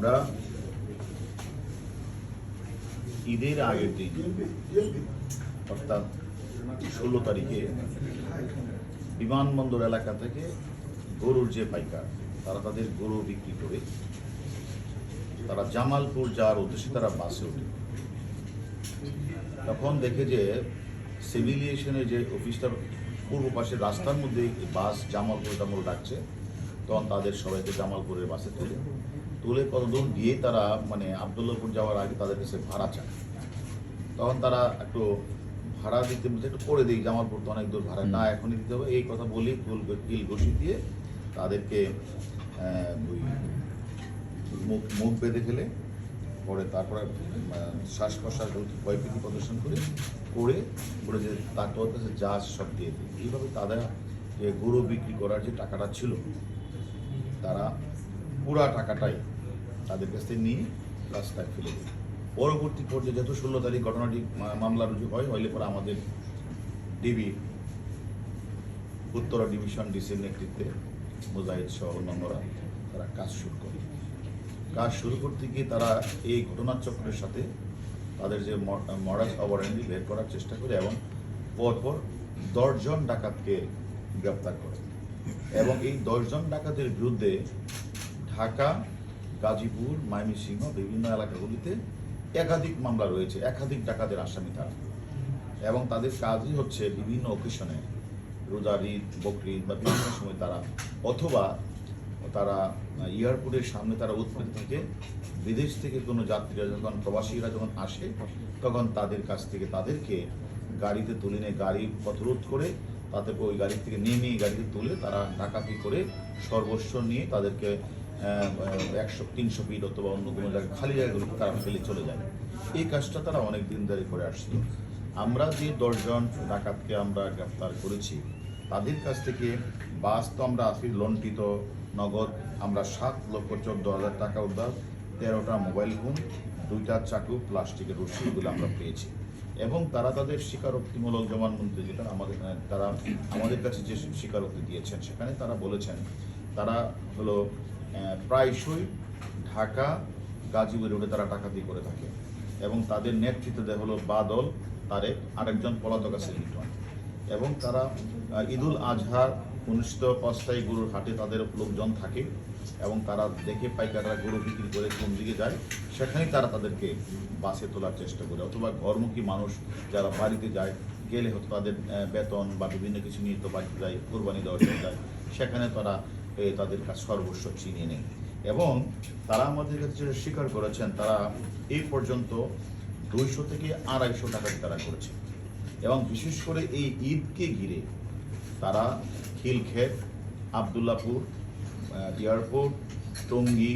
আমরা ঈদের আগের দিন, অর্থাৎ ষোলো তারিখে বিমানবন্দর এলাকা থেকে গরুর যে পাইকার, তারা তাদের গরু বিক্রি করে তারা জামালপুর যাওয়ার উদ্দেশ্যে তারা বাসে ওঠে। তখন দেখে যে সিভিলিয়েশনের যে অফিসটার পূর্ব পাশে রাস্তার মধ্যে বাস জামালপুর জামাল ডাকছে। তখন তাদের সবাইকে জামালপুরের বাসে তুলে তুলে কতদূর দিয়ে তারা মানে আবদুল্লাপুর যাওয়ার আগে তাদের কাছে ভাড়া চায়। তখন তারা একটু ভাড়া দিতে বলছে, একটু করে দিই, জামালপুর তো অনেক দূর ভাড়া, না এখনই দিতে হবে। এই কথা বলি কুল কিল ঘষি দিয়ে তাদেরকে ওই মুখ মুখ বেঁধে ফেলে, পরে তারপরে শ্বাস প্রশ্বাস ভয়ভীতি প্রদর্শন করে করে করে যে তার তোর কাছে যা সব দিয়ে দিই। এইভাবে তাদের যে গরু বিক্রি করার যে টাকাটা ছিল তারা পুরা টাকাটাই তাদের কাছ থেকে নিয়ে রাস্তায় ফেলে দেয় পরবর্তী পর্যায়ে যেহেতু ষোলো তারিখ ঘটনাটি মামলা রুজু হয় হইলে পরে আমাদের ডিবি উত্তরা ডিভিশন ডিসির নেতৃত্বে মুজাহিদ সহ অন্যান্যরা তারা কাজ শুরু করে। কাজ শুরু করতে গিয়ে তারা এই ঘটনার চক্রের সাথে তাদের যে মডাস অবরেন্ডি বের করার চেষ্টা করে এবং পরপর দশজন ডাকাতকে গ্রেপ্তার করে। এবং এই দশজন ডাকাতের বিরুদ্ধে ঢাকা, গাজীপুর, ময়মনসিংহ বিভিন্ন এলাকাগুলিতে একাধিক মামলা রয়েছে, একাধিক ডাকাতের আসামি তারা। এবং তাদের কাজই হচ্ছে বিভিন্ন অকেশনে রোজার ঈদ বকরিদ বা বিভিন্ন সময় তারা অথবা তারা এয়ারপোর্টের সামনে তারা উৎপন্ন থেকে বিদেশ থেকে কোনো যাত্রীরা যখন, প্রবাসীরা যখন আসে, তখন তাদের কাছ থেকে তাদেরকে গাড়িতে তুলে নিয়ে গাড়ি পথরোধ করে তাদেরকে ওই গাড়ি থেকে নেমে গাড়িতে তুলে তারা ডাকাতি করে সর্বস্ব নিয়ে তাদেরকে একশো, তিনশো ফিট অথবা অন্য কোনো জায়গায় খালি জায়গাগুলোতে তারা ফেলে চলে যায়। এই কাজটা তারা অনেক দিন ধরে করে আসছিল। আমরা যে দশজন ডাকাতকে আমরা গ্রেপ্তার করেছি, তাদের কাছ থেকে বাস তো আমরা আছি লন্টিত নগদ। আমরা সাত লক্ষ চোদ্দ হাজার টাকা উদ্ধার, তেরোটা মোবাইল ফোন দুইটা চাকু, প্লাস্টিকের রশি এগুলো আমরা পেয়েছি। এবং তারা তাদের স্বীকারোক্তিমূলক জবানবন্দি যেটা আমাদের তারা আমাদের কাছে যে স্বীকারোক্তি দিয়েছেন, সেখানে তারা বলেছেন, তারা হলো প্রায়শই ঢাকা, গাজীপুর রোডে তারা ডাকাতি করে থাকে এবং তাদের নেতৃত্বে দেয় হলো বাদল, তারেক, আরেকজন পলাতক আছে এবং তারা ঈদুল আজহার অনুষ্ঠিত অস্থায়ী গরুর হাটে তাদের লোকজন থাকে। এবং তারা দেখে পাইকাররা গরু বিক্রি করে কোন দিকে যায়, সেখানেই তারা তাদেরকে বাসে তোলার চেষ্টা করে। অথবা ঘরমুখী মানুষ যারা বাড়িতে যায়, গেলে হয়তো তাদের বেতন বা বিভিন্ন কিছু নিয়ে তো বাড়িতে যায়, কোরবানি জন্য যায়, সেখানে তারা তাদের কাছে সর্বস্ব চিনিয়ে নেয়। এবং তারা আমাদের কাছে যেটা স্বীকার করেছেন, তারা এই পর্যন্ত দুইশো থেকে আড়াইশো টাকা তারা করেছে। এবং বিশেষ করে এই ঈদকে ঘিরে তারা খিলক্ষেত, আবদুল্লাপুর এয়ারপোর্ট টঙ্গী,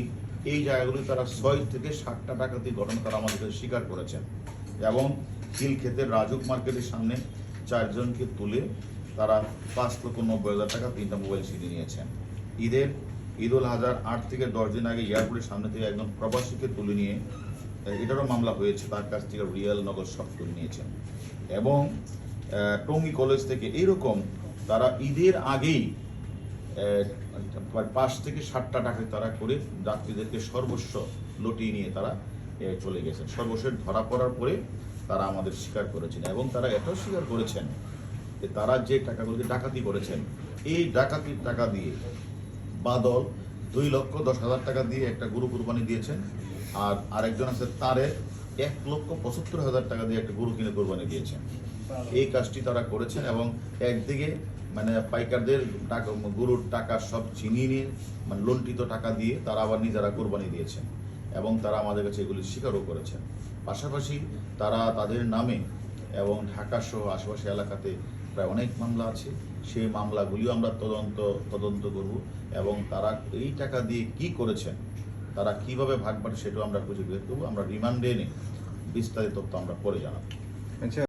এই জায়গাগুলি তারা ছয় থেকে ষাটটা ডাকাতি গঠন তারা আমাদের স্বীকার করেছেন। এবং খিলক্ষেতের রাজুক মার্কেটের সামনে চারজনকে তুলে তারা পাঁচ লক্ষ নব্বই হাজার টাকা তিনটা মোবাইল ছিনিয়ে নিয়েছেন। ঈদের, ঈদ উল আজহার আট থেকে দশ দিন আগে এয়ারপোর্টের সামনে থেকে একজন প্রবাসীকে তুলে নিয়ে এটারও মামলা হয়েছে, তার কাছ থেকে রিয়েল নগদ সব তুলে নিয়েছেন। এবং টঙ্গী কলেজ থেকে এইরকম তারা ঈদের আগেই পাঁচ থেকে ষাটটা টাকা তারা করে যাত্রীদেরকে সর্বস্ব লুটিয়ে নিয়ে তারা চলে গেছেন। সর্বশেষ ধরা পড়ার পরে তারা আমাদের স্বীকার করেছেন এবং তারা এটাও স্বীকার করেছেন যে তারা যে টাকাগুলোকে ডাকাতি করেছেন, এই ডাকাতির টাকা দিয়ে বাদল দুই লক্ষ দশ হাজার টাকা দিয়ে একটা গরু কুরবানি দিয়েছেন আর আরেকজন আছে তারে এক লক্ষ পঁচাত্তর হাজার টাকা দিয়ে একটা গরু কিনে কোরবানি দিয়েছেন। এই কাজটি তারা করেছেন এবং একদিকে মানে পাইকারদের টাকা, গরুর টাকা সব ছিনিয়ে নিয়ে মানে লন্টিত টাকা দিয়ে তারা আবার নিজেরা কোরবানি দিয়েছেন এবং তারা আমাদের কাছে এগুলি স্বীকারও করেছেন। পাশাপাশি তারা তাদের নামে এবং ঢাকা সহ আশেপাশে এলাকাতে প্রায় অনেক মামলা আছে। সেই মামলাগুলিও আমরা তদন্ত তদন্ত করব এবং তারা এই টাকা দিয়ে কি করেছেন, তারা কীভাবে ভাগ বাটে সেটাও আমরা খুঁজে বের করব। আমরা রিমান্ডে এনে বিস্তারিত তথ্য আমরা পরে জানাব। আচ্ছা